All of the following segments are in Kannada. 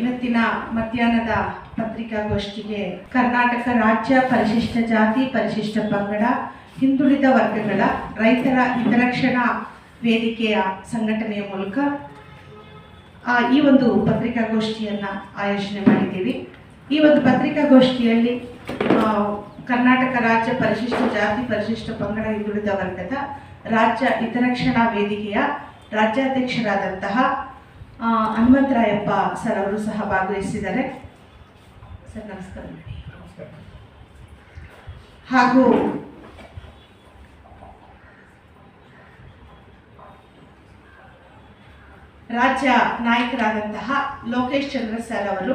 ಇವತ್ತಿನ ಮಧ್ಯಾಹ್ನದ ಪತ್ರಿಕಾಗೋಷ್ಠಿಗೆ ಕರ್ನಾಟಕ ರಾಜ್ಯ ಪರಿಶಿಷ್ಟ ಜಾತಿ, ಪರಿಶಿಷ್ಟ ಪಂಗಡ, ಹಿಂದುಳಿದ ವರ್ಗಗಳ ರೈತರ ಹಿತರಕ್ಷಣಾ ವೇದಿಕೆಯ ಸಂಘಟನೆಯ ಮೂಲಕ ಈ ಒಂದು ಪತ್ರಿಕಾಗೋಷ್ಠಿಯನ್ನು ಆಯೋಜನೆ ಮಾಡಿದ್ದೀವಿ. ಈ ಒಂದು ಪತ್ರಿಕಾಗೋಷ್ಠಿಯಲ್ಲಿ ಕರ್ನಾಟಕ ರಾಜ್ಯ ಪರಿಶಿಷ್ಟ ಜಾತಿ, ಪರಿಶಿಷ್ಟ ಪಂಗಡ, ಹಿಂದುಳಿದ ವರ್ಗದ ರಾಜ್ಯ ಹಿತರಕ್ಷಣಾ ವೇದಿಕೆಯ ರಾಜ್ಯಾಧ್ಯಕ್ಷರಾದಂತಹ ಹನುಮಂತರಾಯಪ್ಪ ಸರ್ ಅವರು ಸಹ ಭಾಗವಹಿಸಿದ್ದಾರೆ. ಸರ್ ನಮಸ್ಕಾರ. ಹಾಗೂ ರಾಜ್ಯ ನಾಯಕರಾದಂತಹ ಲೋಕೇಶ್ ಚಂದ್ರ ಸರ್ ಅವರು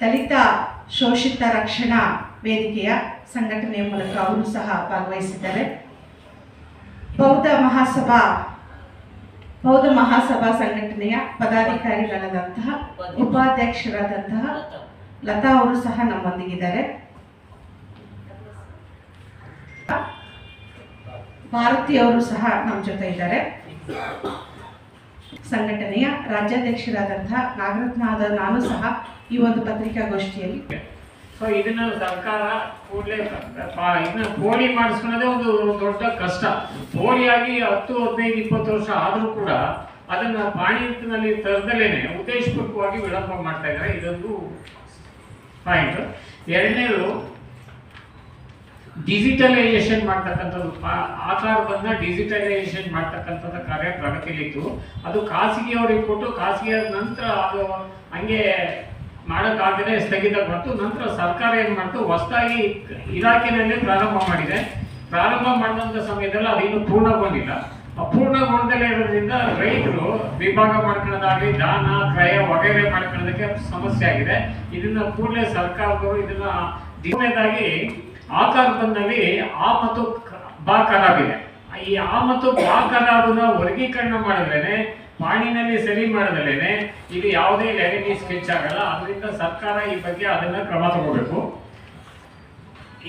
ದಲಿತ ಶೋಷಿತ ರಕ್ಷಣಾ ವೇದಿಕೆಯ ಸಂಘಟನೆಯ ಮೂಲಕ ಅವರು ಸಹ ಭಾಗವಹಿಸಿದ್ದಾರೆ. ಬೌದ್ಧ ಮಹಾಸಭಾ ಬೌದ್ಧ ಮಹಾಸಭಾ ಸಂಘಟನೆಯ ಪದಾಧಿಕಾರಿಗಳಾದಂತಹ ಉಪಾಧ್ಯಕ್ಷರಾದಂತಹ ಲತಾ ಅವರು ಸಹ ನಮ್ಮೊಂದಿಗಿದ್ದಾರೆ. ಭಾರತಿ ಅವರು ಸಹ ನಮ್ಮ ಜೊತೆ ಇದ್ದಾರೆ. ಸಂಘಟನೆಯ ರಾಜ್ಯಾಧ್ಯಕ್ಷರಾದಂತಹ ನಾಗರತ್ನ ಆದ ನಾನು ಸಹ ಈ ಒಂದು ಪತ್ರಿಕಾಗೋಷ್ಠಿಯಲ್ಲಿ ಸೊ ಇದನ್ನ ಸರ್ಕಾರ ಕೂಡಲೇ ಇದನ್ನ ಪೋಲಿ ಮಾಡಿಸ್ಕೊಳ್ಳೋದೇ ಒಂದು ದೊಡ್ಡ ಕಷ್ಟ. ಪೋಲಿಯಾಗಿ ಹತ್ತು, ಹದಿನೈದು, ಇಪ್ಪತ್ತು ವರ್ಷ ಆದರೂ ಕೂಡ ಅದನ್ನ ಪಾಣಿನಲ್ಲಿ ತರದಲ್ಲೇನೆ ಉದ್ದೇಶಪೂರ್ವಕವಾಗಿ ವಿಳಂಬ ಮಾಡ್ತಾ ಇದ್ದಾರೆ. ಇದೊಂದು ಪಾಯಿಂಟ್. ಎರಡನೇದು, ಡಿಜಿಟಲೈಸೇಷನ್ ಮಾಡ್ತಕ್ಕಂಥದ್ದು ಆಕಾರ ಬಂದ ಡಿಜಿಟಲೈಸೇಷನ್ ಮಾಡ್ತಕ್ಕಂಥದ್ದು ಕಾರ್ಯ, ಪ್ರಗತಿಯಲ್ಲಿತ್ತು. ಅದು ಖಾಸಗಿಯವರಿಗೆ ಕೊಟ್ಟು ಖಾಸಗಿಯ ನಂತರ ಅದು ಹಂಗೆ ಮಾಡೋಕ್ಕಾಗದೆ ಬಂತು ನಂತರ ಸರ್ಕಾರ ಏನು ಮಾಡ್ತು? ಹೊಸದಾಗಿ ಇಲಾಖೆಯಲ್ಲಿ ಪ್ರಾರಂಭ ಮಾಡಿದೆ. ಪ್ರಾರಂಭ ಮಾಡಿದಂಥ ಸಮಯದಲ್ಲಿ ಅದಿನ್ನೂ ಪೂರ್ಣಗೊಂಡಿಲ್ಲ. ಅಪೂರ್ಣಗೊಂಡಲೇ ಪೂರ್ಣಗೊಂಡಲೇ ಇರೋದ್ರಿಂದ ರೈತರು ವಿಭಾಗ ಮಾಡ್ಕೊಳ್ಳೋದಾಗಲಿ, ದಾನ, ಕ್ರಯ ವಗೈರೆ ಮಾಡ್ಕೊಳ್ಳೋದಕ್ಕೆ ಸಮಸ್ಯೆ ಆಗಿದೆ. ಇದನ್ನ ಕೂಡಲೇ ಸರ್ಕಾರದವರು ಇದನ್ನ ದಿನದಾಗಿ ಆಕಾರ ಬಂದಲ್ಲಿ ಆ ಮತ್ತು ಬಾ ಈ ಆ ಮತ್ತು ಬಾ ಖರಾಬನ್ನ ವರ್ಗೀಕರಣ ಮಾಡಿದ್ರೇನೆ ಪಾಣಿನಲ್ಲಿ ಸರಿ ಮಾಡಿದ್ರೇನೆ ಇದು ಯಾವುದೇ ಲೆವೆನಿ ಸ್ಕೆಚ್ ಆಗಲ್ಲ. ಅದರಿಂದ ಸರ್ಕಾರ ಈ ಬಗ್ಗೆ ಅದನ್ನ ಕ್ರಮ ತಗೋಬೇಕು.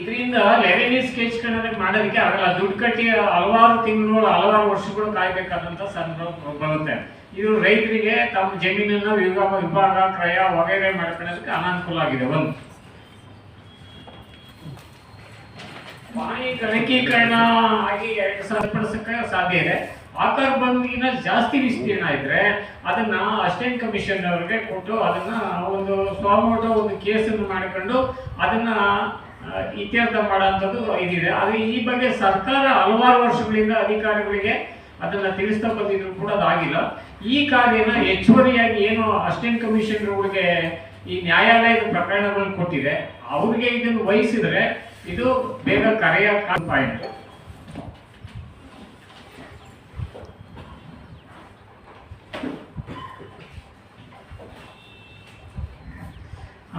ಇದರಿಂದ ಲೆವೆನಿ ಸ್ಕೆಚ್ ಮಾಡೋದಕ್ಕೆ ಆಗಲ್ಲ. ದುಡ್ಡು ಕಟ್ಟಿ ಹಲವಾರು ತಿಂಗಳು, ಹಲವಾರು ವರ್ಷಗಳು ಕಾಯ್ಬೇಕಾದಂತ ಸಂದರ್ಭ ಬರುತ್ತೆ. ಇದು ರೈತರಿಗೆ ತಮ್ಮ ಜಮೀನನ್ನ ವಿಭಾಗ ವಿಭಾಗ, ಕ್ರಯ ವಗೈರೆ ಮಾಡ್ಕೊಳ್ಳೋದಕ್ಕೆ ಅನಾನುಕೂಲ ಆಗಿದೆ. ಒಂದು ವಾಣಿ ಗಣಕೀಕರಣ ಆಗಿ ಸರಿಪಡಿಸಕ್ಕೆ ಸಾಧ್ಯ ಇದೆ. ಆಕಾರ ಬಂದಿನ ಜಾಸ್ತಿ ವಿಸ್ತೀರ್ಣ ಇದ್ರೆ ಅದನ್ನ ಅಸಿಸ್ಟೆಂಟ್ ಕಮಿಷನ್ ಅವರಿಗೆ ಕೊಟ್ಟು ಅದನ್ನ ಒಂದು ಸ್ವಾಮೋಟೋ ಒಂದು ಕೇಸನ್ನು ಮಾಡಿಕೊಂಡು ಅದನ್ನ ಇತ್ಯರ್ಥ ಮಾಡೋಂಥದ್ದು ಇದಿದೆ. ಅದು ಈ ಬಗ್ಗೆ ಸರ್ಕಾರ ಹಲವಾರು ವರ್ಷಗಳಿಂದ ಅಧಿಕಾರಿಗಳಿಗೆ ಅದನ್ನ ತಿಳಿಸ್ತಾ ಬಂದಿದ್ರು ಕೂಡ ಅದಾಗಿಲ್ಲ. ಈ ಕಾರ್ಯನ ಹೆಚ್ಚುವರಿಯಾಗಿ ಏನು ಅಸಿಸ್ಟೆಂಟ್ ಕಮಿಷನರ್ಗಳಿಗೆ ಈ ನ್ಯಾಯಾಲಯದ ಪ್ರಕರಣಗಳನ್ನು ಕೊಟ್ಟಿದೆ, ಅವ್ರಿಗೆ ಇದನ್ನು ವಹಿಸಿದ್ರೆ ಇದು ಬೇಗ ಕರೆಯ ಪಾಯಿಂಟ್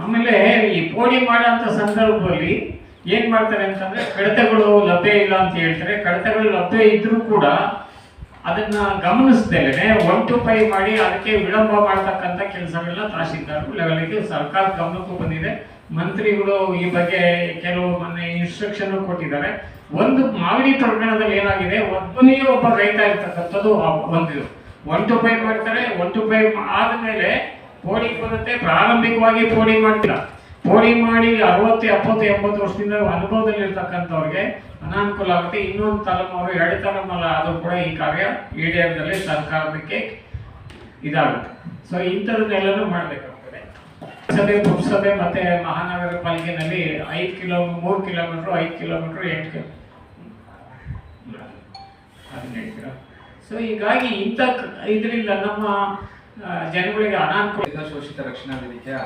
ಆಮೇಲೆ ಈ ಪೋಡಿ ಮಾಡೋಂಥ ಸಂದರ್ಭದಲ್ಲಿ ಏನ್ ಮಾಡ್ತಾರೆ ಅಂತಂದ್ರೆ ಕಡತಗಳು ಲಭ್ಯ ಇಲ್ಲ ಅಂತ ಹೇಳ್ತಾರೆ. ಕಡತಗಳು ಲಭ್ಯ ಇದ್ರೂ ಕೂಡ ಅದನ್ನ ಗಮನಿಸ್ದೇನೆ ಒನ್ ಟು ಫೈ ಮಾಡಿ ಅದಕ್ಕೆ ವಿಳಂಬ ಮಾಡ್ತಕ್ಕಂಥ ಕೆಲಸಗಳನ್ನ ತಹಶೀಲ್ದಾರ್ ಲೆವೆಲ್ಗೆ ಸರ್ಕಾರ ಗಮನಕ್ಕೂ ಬಂದಿದೆ. ಮಂತ್ರಿಗಳು ಈ ಬಗ್ಗೆ ಕೆಲವು ಮೊನ್ನೆ ಇನ್ಸ್ಟ್ರಕ್ಷನ್ ಕೊಟ್ಟಿದ್ದಾರೆ. ಒಂದು ಮಾಗಡಿ ಪ್ರಕರಣದಲ್ಲಿ ಏನಾಗಿದೆ ಒಬ್ಬನೇ ಒಬ್ಬ ರೈತ ಇರ್ತಕ್ಕಂಥದ್ದು ಒಂದಿದು ಒನ್ ಟು ಫೈವ್ ಮಾಡ್ತಾರೆ ಒನ್ ಟು ಫೈವ್ ಆದ್ಮೇಲೆ ಪೋಡಿ ಬರುತ್ತೆ ಪ್ರಾರಂಭಿಕವಾಗಿ ಪೋಡಿ ಮಾಡ್ತೀರಾ ಪೋಡಿ ಮಾಡಿ ಅರವತ್ತು, ಎಪ್ಪತ್ತು, ಎಂಬತ್ತು ವರ್ಷದಿಂದ ಅನುಭವದಲ್ಲಿ ಇರ್ತಕ್ಕಂಥವ್ರಿಗೆ ಅನಾನುಕೂಲ ಆಗುತ್ತೆ. ಇನ್ನೊಂದು ತಲೆಮಾರು, ಎರಡು ತಲೆಮಾರು ಆದರೂ ಕೂಡ ಈ ಕಾರ್ಯ ಈಡೇರದಲ್ಲಿ ಸರ್ಕಾರಕ್ಕೆ ಇದಾಗುತ್ತೆ. ಸೊ ಇಂಥದನ್ನೆಲ್ಲನೂ ಮಾಡಬೇಕಾಗ್ತದೆ. ಸಭೆ ಪುರಸಭೆ ಮತ್ತೆ ಮಹಾನಗರ ಪಾಲಿಕೆನಲ್ಲಿ ಐದು ಕಿಲೋ, ಮೂರು ಕಿಲೋಮೀಟ್ರ್, ಐದು ಕಿಲೋಮೀಟ್ರ್, ಎಂಟು ಕಿಲೋ ಹದಿನೆಂಟು ಸೊ ಹೀಗಾಗಿ ಇಂಥ ಇದರಿಂದ ನಮ್ಮ ಜನಗಳಿಗೆ ಅನಾನುಕೂಲ ಶೋಷಿತ ರಕ್ಷಣಾ ವೇದಿಕೆಯ